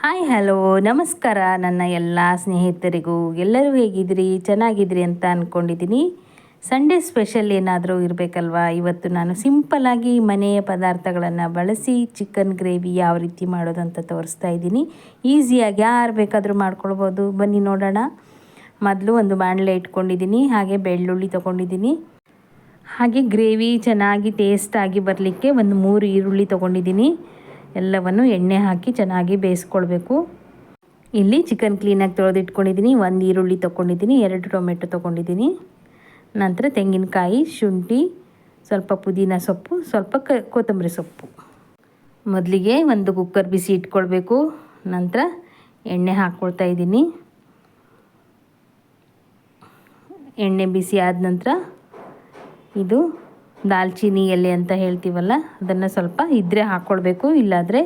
Hi, hello. ನಮಸ್ಕಾರ ನನ್ನ ಎಲ್ಲ ಸ್ನೇಹಿತರಿಗೂ. ಎಲ್ಲರೂ ಹೇಗಿದ್ರಿ ಚೆನ್ನಾಗಿದ್ರಿ ಅಂತ ಅಂದ್ಕೊಂಡಿದ್ದೀನಿ ಸಂಡೇ ಸ್ಪೆಷಲ್ ಏನಾದರೂ ಇರಬೇಕಲ್ವಾ? ಇವತ್ತು ನಾನು ಸಿಂಪಲಾಗಿ ಮನೆಯ ಪದಾರ್ಥಗಳನ್ನು ಬಳಸಿ ಚಿಕನ್ ಗ್ರೇವಿ ಯಾವ ರೀತಿ ಮಾಡೋದು ಅಂತ ತೋರಿಸ್ತಾ ಇದ್ದೀನಿ. ಈಸಿಯಾಗಿ ಯಾರು ಬೇಕಾದರೂ ಮಾಡ್ಕೊಳ್ಬೋದು. ಬನ್ನಿ ನೋಡೋಣ. ಮೊದಲು ಒಂದು ಬಾಣಲೆ ಇಟ್ಕೊಂಡಿದ್ದೀನಿ, ಹಾಗೆ ಬೆಳ್ಳುಳ್ಳಿ ತೊಗೊಂಡಿದ್ದೀನಿ. ಹಾಗೆ ಗ್ರೇವಿ ಚೆನ್ನಾಗಿ ಟೇಸ್ಟಾಗಿ ಬರಲಿಕ್ಕೆ ಒಂದು ಮೂರು ಈರುಳ್ಳಿ ತೊಗೊಂಡಿದ್ದೀನಿ. ಎಲ್ಲವನ್ನು ಎಣ್ಣೆ ಹಾಕಿ ಚೆನ್ನಾಗಿ ಬೇಯಿಸ್ಕೊಳ್ಬೇಕು. ಇಲ್ಲಿ ಚಿಕನ್ ಕ್ಲೀನಾಗಿ ತೊಳೆದಿಟ್ಕೊಂಡಿದ್ದೀನಿ. ಒಂದು ಈರುಳ್ಳಿ ತೊಗೊಂಡಿದ್ದೀನಿ, ಎರಡು ಟೊಮೆಟೊ ತೊಗೊಂಡಿದ್ದೀನಿ. ನಂತರ ತೆಂಗಿನಕಾಯಿ, ಶುಂಠಿ, ಸ್ವಲ್ಪ ಪುದೀನ ಸೊಪ್ಪು, ಸ್ವಲ್ಪ ಕ, ಕೊತ್ತಂಬರಿ ಸೊಪ್ಪು. ಮೊದಲಿಗೆ ಒಂದು ಕುಕ್ಕರ್ ಬಿಸಿ ಇಟ್ಕೊಳ್ಬೇಕು. ನಂತರ ಎಣ್ಣೆ ಹಾಕ್ಕೊಳ್ತಾ ಇದ್ದೀನಿ. ಎಣ್ಣೆ ಬಿಸಿ ಆದ ನಂತರ ಇದು ದಾಲ್ಚಿನ್ನಿ ಎಲೆ ಅಂತ ಹೇಳ್ತೀವಲ್ಲ, ಅದನ್ನು ಸ್ವಲ್ಪ ಇದ್ದರೆ ಹಾಕ್ಕೊಳ್ಬೇಕು ಇಲ್ಲಾದರೆ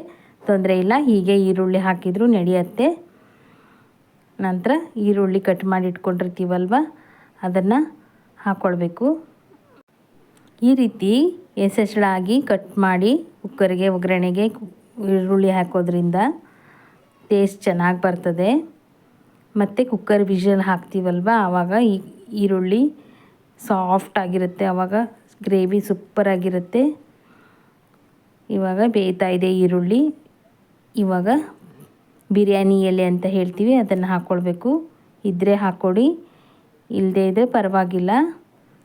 ತೊಂದರೆ ಇಲ್ಲ. ಹೀಗೆ ಈರುಳ್ಳಿ ಹಾಕಿದರೂ ನಡೆಯುತ್ತೆ. ನಂತರ ಈರುಳ್ಳಿ ಕಟ್ ಮಾಡಿ ಇಟ್ಕೊಂಡಿರ್ತೀವಲ್ವ, ಅದನ್ನು ಹಾಕ್ಕೊಳ್ಬೇಕು ಈ ರೀತಿ ಎಸೆಸಳಾಗಿ ಕಟ್ ಮಾಡಿ ಕುಕ್ಕರ್ಗೆ, ಒಗ್ಗರಣೆಗೆ ಈರುಳ್ಳಿ ಹಾಕೋದ್ರಿಂದ ಟೇಸ್ಟ್ ಚೆನ್ನಾಗಿ ಬರ್ತದೆ. ಮತ್ತು ಕುಕ್ಕರ್ ವಿಷಲ್ ಹಾಕ್ತೀವಲ್ವ, ಆವಾಗ ಈ ಈರುಳ್ಳಿ ಸಾಫ್ಟ್ ಆಗಿರುತ್ತೆ. ಆವಾಗ ಗ್ರೇವಿ ಸೂಪರಾಗಿರುತ್ತೆ ಇವಾಗ ಬೇಯ್ತಾ ಇದೆ ಈರುಳ್ಳಿ. ಇವಾಗ ಬಿರಿಯಾನಿ ಎಲೆ ಅಂತ ಹೇಳ್ತೀವಿ, ಅದನ್ನು ಹಾಕ್ಕೊಳ್ಬೇಕು ಇದ್ದರೆ ಹಾಕ್ಕೊಡಿ ಇಲ್ಲದೇ ಇದ್ದರೆ ಪರವಾಗಿಲ್ಲ.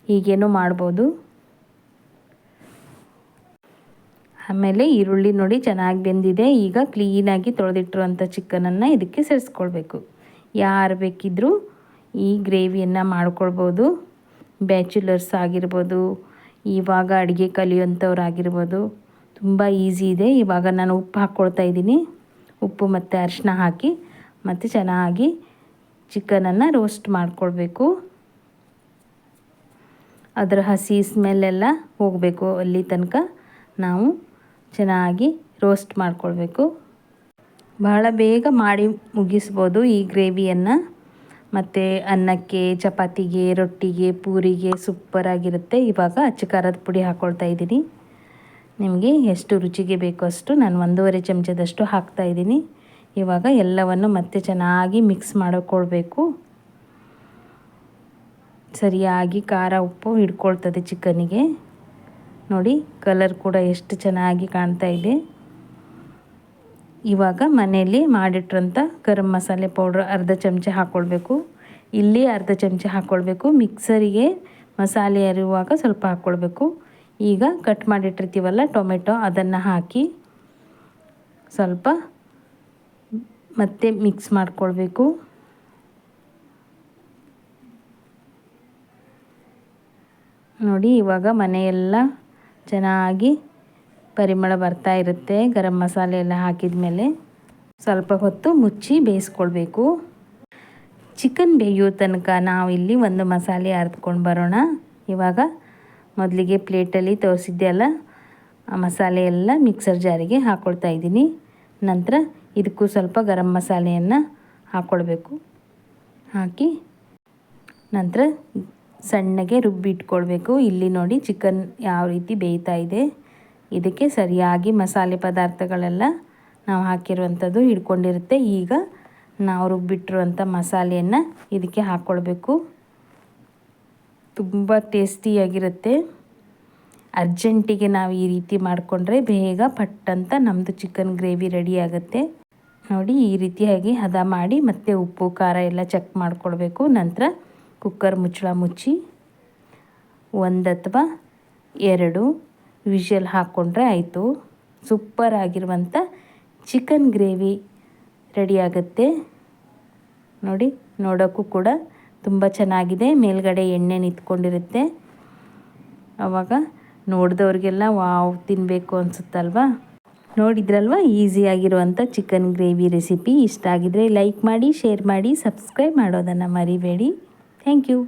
ಹೀಗೇನೋ ಮಾಡ್ಬೋದು. ಆಮೇಲೆ ಈರುಳ್ಳಿ ನೋಡಿ ಚೆನ್ನಾಗಿ ಬೆಂದಿದೆ. ಈಗ ಕ್ಲೀನಾಗಿ ತೊಳೆದಿಟ್ಟಿರುವಂಥ ಚಿಕನನ್ನು ಇದಕ್ಕೆ ಸೇರಿಸ್ಕೊಳ್ಬೇಕು. ಯಾರು ಬೇಕಿದ್ದರೂ ಈ ಗ್ರೇವಿಯನ್ನು ಮಾಡ್ಕೊಳ್ಬೋದು. ಬ್ಯಾಚುಲರ್ಸ್ ಆಗಿರ್ಬೋದು ಇವಾಗ ಅಡುಗೆ ಕಲಿಯುವಂಥವ್ರಾಗಿರ್ಬೋದು. ತುಂಬ ಈಸಿ ಇದೆ. ಇವಾಗ ನಾನು ಉಪ್ಪು ಹಾಕ್ಕೊಳ್ತಾ ಇದ್ದೀನಿ. ಉಪ್ಪು ಮತ್ತು ಅರಿಶಿನ ಹಾಕಿ, ಮತ್ತು ಚೆನ್ನಾಗಿ ಚಿಕನನ್ನು ರೋಸ್ಟ್ ಮಾಡಿಕೊಳ್ಬೇಕು. ಅದರ ಹಸಿ ಸ್ಮೆಲ್ಲೆಲ್ಲ ಹೋಗಬೇಕು. ಅಲ್ಲಿ ತನಕ ನಾವು ಚೆನ್ನಾಗಿ ರೋಸ್ಟ್ ಮಾಡಿಕೊಳ್ಬೇಕು. ಬಹಳ ಬೇಗ ಮಾಡಿ ಮುಗಿಸ್ಬೋದು ಈ ಗ್ರೇವಿಯನ್ನು ಮತ್ತು ಅನ್ನಕ್ಕೆ, ಚಪಾತಿಗೆ, ರೊಟ್ಟಿಗೆ, ಪೂರಿಗೆ ಸೂಪರಾಗಿರುತ್ತೆ ಇವಾಗ ಅಚ್ಚ ಖಾರದ ಪುಡಿ ಹಾಕ್ಕೊಳ್ತಾ ಇದ್ದೀನಿ. ನಿಮಗೆ ಎಷ್ಟು ರುಚಿಗೆ ಬೇಕೋ ಅಷ್ಟು ನಾನು ಒಂದೂವರೆ ಚಮಚದಷ್ಟು ಹಾಕ್ತಾ ಇದ್ದೀನಿ. ಇವಾಗ ಎಲ್ಲವನ್ನು ಮತ್ತೆ ಚೆನ್ನಾಗಿ ಮಿಕ್ಸ್ ಮಾಡಿಕೊಳ್ಬೇಕು. ಸರಿಯಾಗಿ ಖಾರ ಉಪ್ಪು ಹಿಡ್ಕೊಳ್ತದೆ ಚಿಕನಿಗೆ. ನೋಡಿ ಕಲರ್ ಕೂಡ ಎಷ್ಟು ಚೆನ್ನಾಗಿ ಕಾಣ್ತಾ ಇದೆ. ಇವಾಗ ಮನೆಯಲ್ಲಿ ಮಾಡಿಟ್ರಂಥ ಗರಂ ಮಸಾಲೆ ಪೌಡ್ರ್ ಅರ್ಧ ಚಮಚ ಹಾಕ್ಕೊಳ್ಬೇಕು ಇಲ್ಲಿ ಅರ್ಧ ಚಮಚ ಹಾಕ್ಕೊಳ್ಬೇಕು ಮಿಕ್ಸರಿಗೆ ಮಸಾಲೆ ಅರಿಯುವಾಗ ಸ್ವಲ್ಪ ಹಾಕ್ಕೊಳ್ಬೇಕು ಈಗ ಕಟ್ ಮಾಡಿಟ್ಟಿರ್ತೀವಲ್ಲ ಟೊಮೆಟೊ ಅದನ್ನು ಹಾಕಿ ಸ್ವಲ್ಪ ಮತ್ತೆ ಮಿಕ್ಸ್ ಮಾಡಿಕೊಳ್ಬೇಕು. ನೋಡಿ ಇವಾಗ ಮನೆಯೆಲ್ಲ ಚೆನ್ನಾಗಿ ಪರಿಮಳ ಬರ್ತಾ ಇರುತ್ತೆ. ಗರಂ ಮಸಾಲೆ ಎಲ್ಲ ಹಾಕಿದ ಮೇಲೆ ಸ್ವಲ್ಪ ಹೊತ್ತು ಮುಚ್ಚಿ ಬೇಯಿಸ್ಕೊಳ್ಬೇಕು. ಚಿಕನ್ ಬೇಯೋ ತನಕ ನಾವು ಇಲ್ಲಿ ಒಂದು ಮಸಾಲೆ ಅರ್ದ್ಕೊಂಡು ಬರೋಣ. ಇವಾಗ ಮೊದಲಿಗೆ ಪ್ಲೇಟಲ್ಲಿ ತೋರಿಸಿದ್ದೆ ಅಲ್ಲ, ಆ ಮಸಾಲೆ ಎಲ್ಲ ಮಿಕ್ಸರ್ ಜಾರಿಗೆ ಹಾಕ್ಕೊಳ್ತಾ ಇದ್ದೀನಿ. ನಂತರ ಇದಕ್ಕೂ ಸ್ವಲ್ಪ ಗರಂ ಮಸಾಲೆಯನ್ನು ಹಾಕ್ಕೊಳ್ಬೇಕು ಹಾಕಿ ನಂತರ ಸಣ್ಣಗೆ ರುಬ್ಬಿಟ್ಕೊಳ್ಬೇಕು. ಇಲ್ಲಿ ನೋಡಿ ಚಿಕನ್ ಯಾವ ರೀತಿ ಬೇಯ್ತಾ ಇದೆ. ಇದಕ್ಕೆ ಸರಿಯಾಗಿ ಮಸಾಲೆ ಪದಾರ್ಥಗಳೆಲ್ಲ ನಾವು ಹಾಕಿರುವಂಥದ್ದು ಹಿಡ್ಕೊಂಡಿರುತ್ತೆ. ಈಗ ನಾವು ರುಬ್ಬಿಟ್ಟಿರುವಂಥ ಮಸಾಲೆಯನ್ನು ಇದಕ್ಕೆ ಹಾಕ್ಕೊಳ್ಬೇಕು ತುಂಬ ಟೇಸ್ಟಿಯಾಗಿರುತ್ತೆ. ಅರ್ಜೆಂಟಿಗೆ ನಾವು ಈ ರೀತಿ ಮಾಡಿಕೊಂಡ್ರೆ ಬೇಗ ಪಟ್ಟಂತ ನಮ್ಮದು ಚಿಕನ್ ಗ್ರೇವಿ ರೆಡಿ ಆಗುತ್ತೆ. ನೋಡಿ, ಈ ರೀತಿಯಾಗಿ ಹದ ಮಾಡಿ ಮತ್ತೆ ಉಪ್ಪು, ಖಾರ ಎಲ್ಲ ಚೆಕ್ ಮಾಡಿಕೊಳ್ಬೇಕು. ನಂತರ ಕುಕ್ಕರ್ ಮುಚ್ಚಳ ಮುಚ್ಚಿ ಒಂದು ಅಥವಾ ಎರಡು ವಿಷಲ್ ಹಾಕ್ಕೊಂಡ್ರೆ ಆಯಿತು. ಸೂಪರ್ ಆಗಿರುವಂಥ ಚಿಕನ್ ಗ್ರೇವಿ ರೆಡಿಯಾಗುತ್ತೆ ನೋಡಿ, ನೋಡೋಕ್ಕೂ ಕೂಡ ತುಂಬ ಚೆನ್ನಾಗಿದೆ. ಮೇಲ್ಗಡೆ ಎಣ್ಣೆ ನಿಂತ್ಕೊಂಡಿರುತ್ತೆ. ಆವಾಗ ನೋಡಿದವ್ರಿಗೆಲ್ಲ ವಾವ್ ತಿನ್ನಬೇಕು ಅನಿಸುತ್ತಲ್ವಾ? ನೋಡಿದ್ರಲ್ವ ಈಸಿಯಾಗಿರುವಂಥ ಚಿಕನ್ ಗ್ರೇವಿ ರೆಸಿಪಿ ಇಷ್ಟ ಆಗಿದ್ರೆ ಲೈಕ್ ಮಾಡಿ ಶೇರ್ ಮಾಡಿ ಸಬ್ಸ್ಕ್ರೈಬ್ ಮಾಡೋದನ್ನು ಮರಿಬೇಡಿ. Thank you